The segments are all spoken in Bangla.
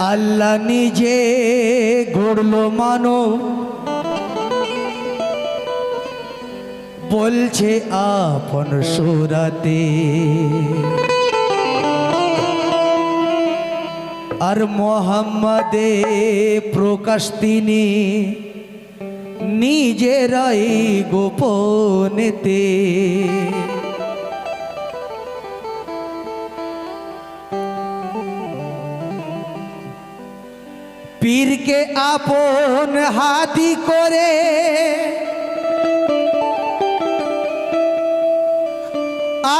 আল্লাহ নিজে গড়ল মানব। বলছে আপন সুরাতে। আর মোহাম্মদে প্রকাশ তিনি নিজেরাই গোপনেতে। পীরকে আপন হাতি করে।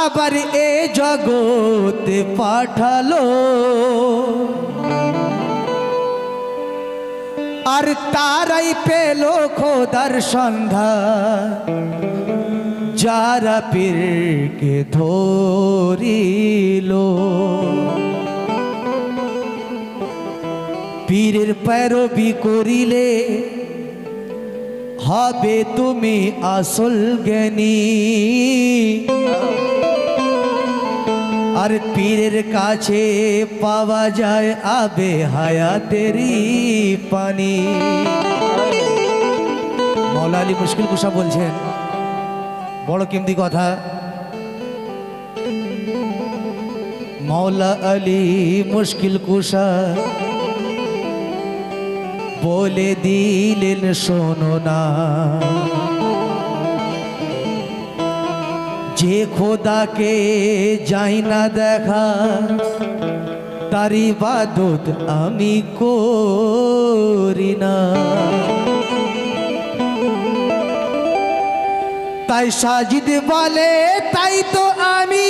আবার এ জগতে পাঠালো। আর তারাই পেল খোদার সন্ধ্যা যারা পীরকে ধরিল। পীরের প্যারবি করিলে হবে তুমি আসল জ্ঞানী। আর পীরের কাছে পাওয়া যায় আবে হায়াতেরই পানি। মৌলা আলী মুশকিল কুসা বলছেন, বড় কিমতি কথা। মৌলা আলী মুশকিল কুসা বলে দিলেন, শোনো না। যে খোদাকে যাই না দেখা তার ইবাদত আমি করি না। তাই সাজিদ বলে, তাই তো আমি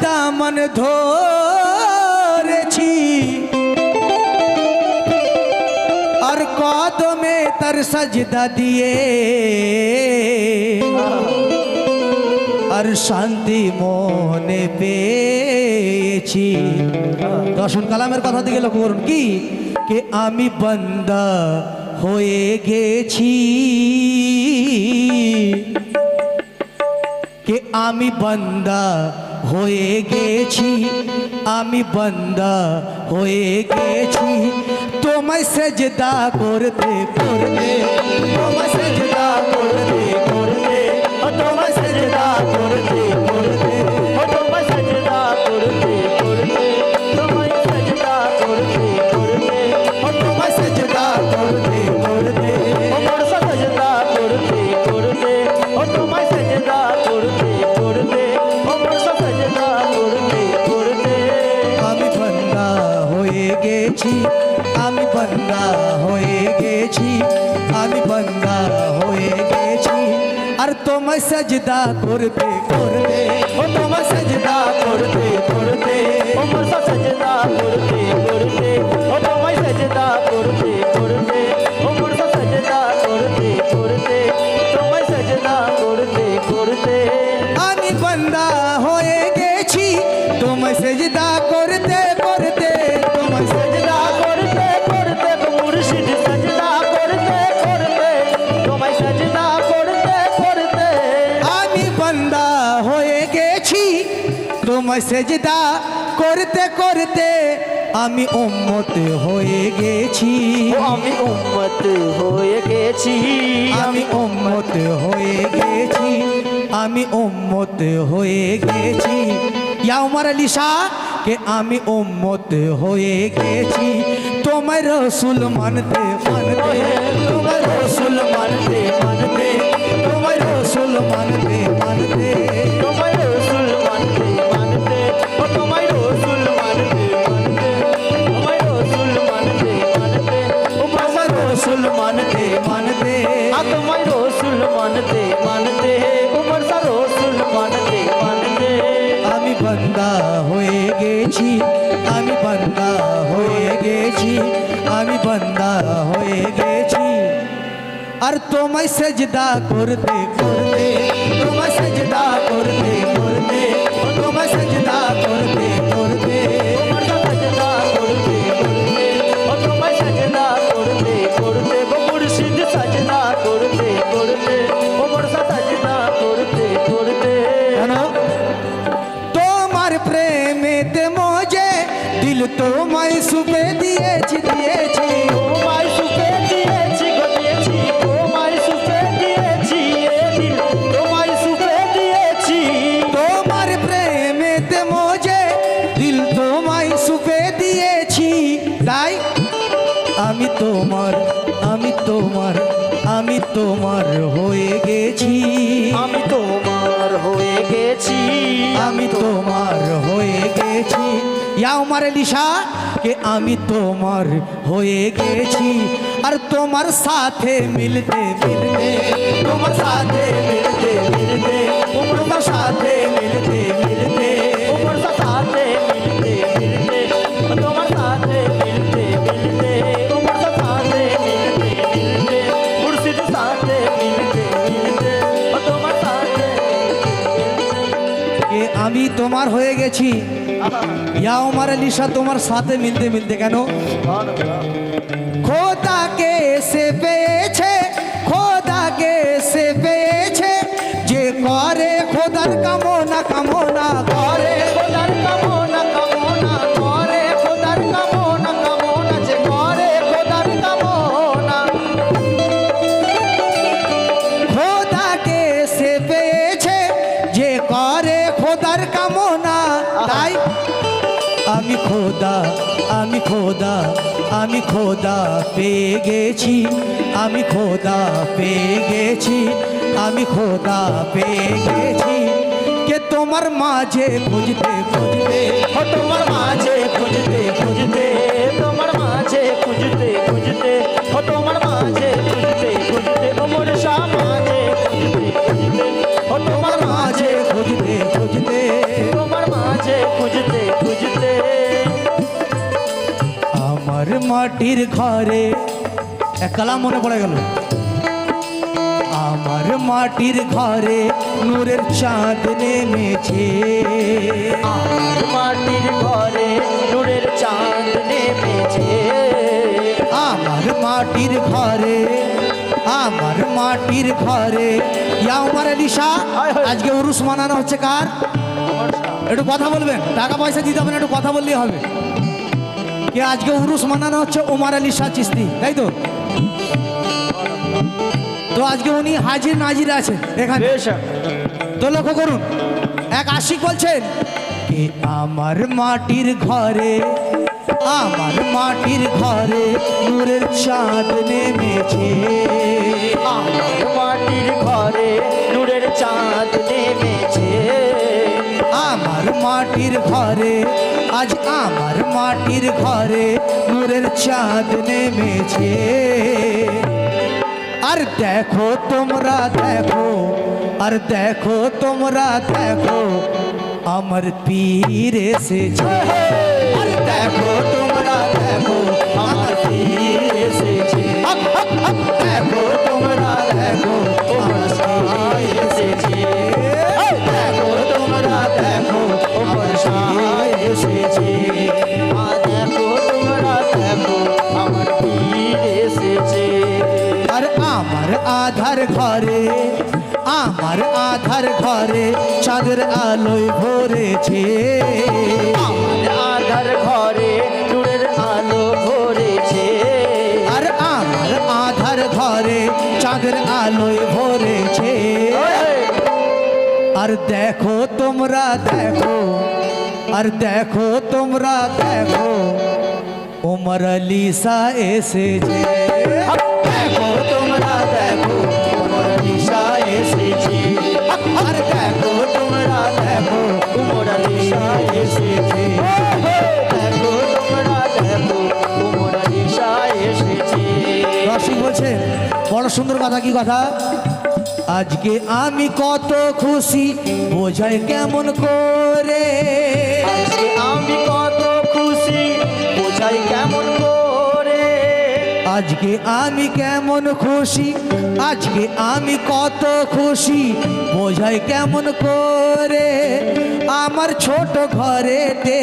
দামন ধরেছি। আর কদমে তার সজদা দিয়ে। আর শান্তি মনে পেয়েছি। দর্শন কালামের কথা দিকে লক্ষ্য করুন। কি? কে আমি বান্দা হয়ে গেছি। কে আমি বান্দা হয়ে গেছি আমি বন্দা হয়ে গেছি। তোমায় সেজদা করতে করতে তোমায় তোমায় সাজদা করতে করতে। ও তোমায় সাজদা করতে করতে। ও বড়সা সাজদা করতে করতে। ও তোমায় সাজদা করতে সেজদা করতে করতে আমি উম্মত হয়ে গেছি। আমি উম্মত হয়ে গেছি। আমি উম্মত হয়ে গেছি। আমি উম্মত হয়ে গেছি। ইয়া উমর আলী শাহ কে আমি উম্মত হয়ে গেছি। তোমার রসুল মানতে মানতে তোমার রসুল মানতে মানতে তোমার রসুল মানতে মানতে। বান্দা হয়ে গেছি। আর তোমায় সেজদা করতে করতে আমার লিসা কে আমি তোমার হয়ে গেছি। আর তোমার সাথে মিলতে মিলতে, তোমার সাথে মিলতে মিলতে, তোমার সাথে মিলতে মিলতে, তোমার আমি তোমার হয়ে গেছি? ইয়া আমার লিসা তোমার সাথে মিলতে মিলতে কেন? খোদাকে সে পেয়েছে খোদাকে সে পেয়েছে, যে করে খোদার কামনা কামনা করে। আমি খোদা আমি খোদা আমি খোদা পেয়ে গেছি। আমি খোদা পেয়ে গেছি, আমি খোদা পেয়ে গেছি। কে তোমার মাঝে খুঁজতে খুঁজতে তোমার মাঝে খুঁজতে খুঁজতে, তোমার মাঝে খুঁজতে খুঁজতে তোমার মাঝে খুঁজতে খুঁজতে, ও মোর সমাজে মাটির ঘরে। কালাম মনে পড়ে গেল। আমার মাটির ঘরে নূরের চাঁদ নেমেছে। আমার মাটির ঘরে নূরের চাঁদ নেমেছে। আমার মাটির ঘরে আমার মাটির ঘরে। ইয়া আমার লিসা আজকে উরুস মানানো হচ্ছে কার? একটু কথা বলবেন টাকা পয়সা দিতে হবে না একটু কথা বললেই হবে। কে আজকে উরুস মানানো হচ্ছে ওমার আলী শাহ চিস্তি তাই তো? তো আজকে উনি হাজির নাজির আছে এখানে। তো লক্ষ্য করুন এক আশিক বলছেন কে আমার মাটির ঘরে আমার মাটির ঘরে নূরের চাঁদ নেমেছে। আমার মাটির ঘরে নূরের চাঁদ নেমেছে। মাটির ঘরে, আজ আমার মাটির ঘরে নূরের চাঁদ নেমেছে। আর দেখো তোমরা, দেখো, আর দেখো তোমরা, দেখো, আমার পীর এসেছে। আর দেখো আধার ঘরে আমার আধার ঘরে চাঁদের আলোয় ভরেছে। আমার আধার ঘরে নূরের আলো ভরেছে। আর আমার আধার ঘরে চাঁদের আলোয় ভরেছে। আর দেখো তোমরা দেখো আর দেখো তোমরা দেখো ওমর লিসা এসেছে। কথা কি কথা? আজকে আমি কত খুশি বোঝাই কেমন করে? আমি কত খুশি বোঝাই কেমন করে? আজকে আমি কেমন খুশি, আজকে আমি কত খুশি বোঝাই কেমন করে? আমার ছোট ঘরেতে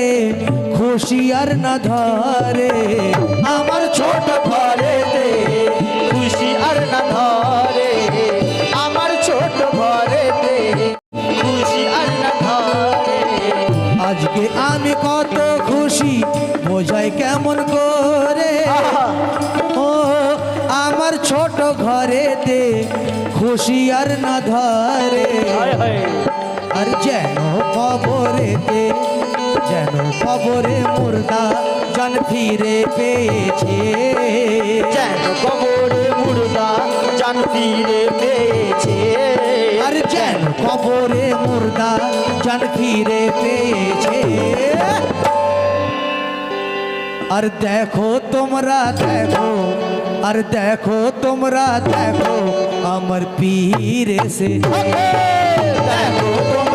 খুশি আর না ধরে। আমার ছোট ঘরেতে কত খুশি বোঝাই কেমন করে। ও আমার ছোট ঘরেতে খুশি আর না ধরে। আর যেন কবরেতে যেন কবরে মুর্দা জন ফিরে পেয়েছে। যেন কবরে মুর্দা জান ফিরে পেয়েছে। যেন কবরে মুর্দা জন ফিরে পেয়েছে। আর দেখো তোমরা, দেখো, আর দেখো তোমরা, দেখো, আমার পীর এসে দেখো তোমরা দেখো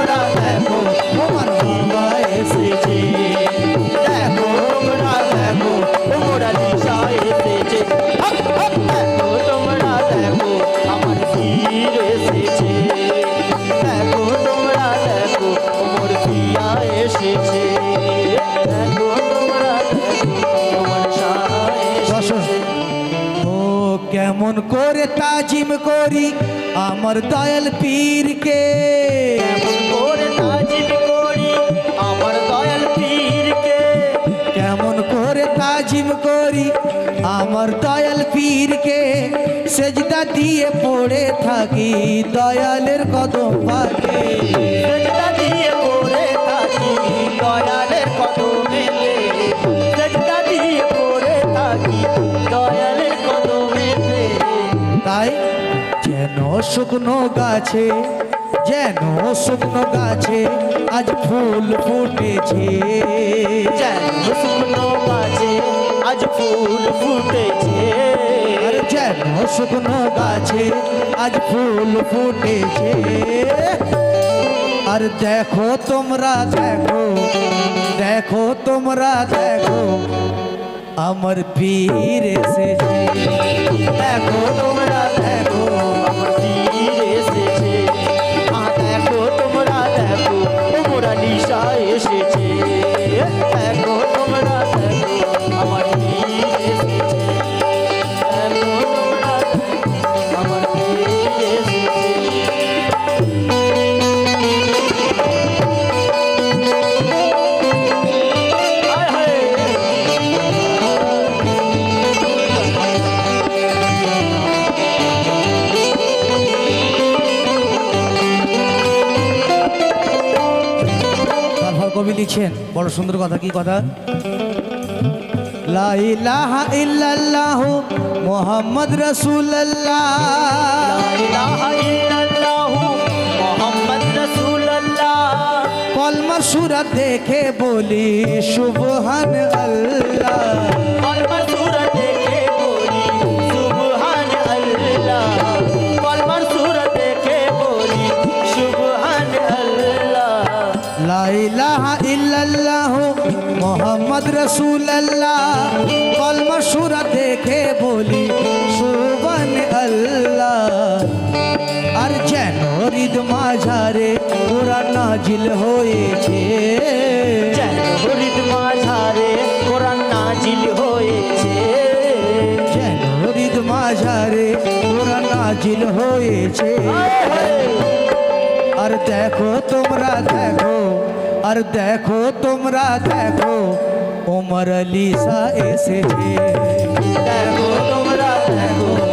কেমন করে তাজিম করি আমার দয়াল পীরকে। কেমন করে তাজিম করি আমার দয়াল পীরকে। কেমন করে তাজিম করি আমার দয়াল পীরকে। সেজদা দিয়ে পড়ে থাকি দয়ালের কদম পাকে। শুকনো গাছে যেন শুকনো গাছে আজ ফুল ফুটেছে। যেন শুকনো গাছে আজ ফুল ফুটেছে। আর যেন শুকনো গাছে আজ ফুল ফুটেছে। আর দেখো তোমরা দেখো দেখো তোমরা দেখো আমার পীর এসেছে। দেখো তোমরা দেখো এসেছে। দেখো বড় সুন্দর কথা কি কথা? মোহাম্মদ ইলাহা ইল্লাল্লাহু মুহাম্মদ রাসূলুল্লাহ। ইল্লাল্লাহু মুহাম্মদ রাসূলুল্লাহ। কলমা সুরাত দেখে বলি সুবহান আল্লাহ লা ইলাহা ইল্লাল্লাহু মুহাম্মদ রাসূলুল্লাহ। কলমা সুরাত দেখে বলি সুবহান আল্লাহ। আর যেন হৃদ মাঝারে কোরআন নাজিল হয়েছে। যেন হরিদ মাঝারে কোরআন নাজিল হয়েছে। যেন হৃদ মাঝারে কোরআন নাজিল হয়েছে। और देखो तुमरा देखो, और देखो तुमरा देखो, उमर अली सा ऐसे देखो तुमरा देखो।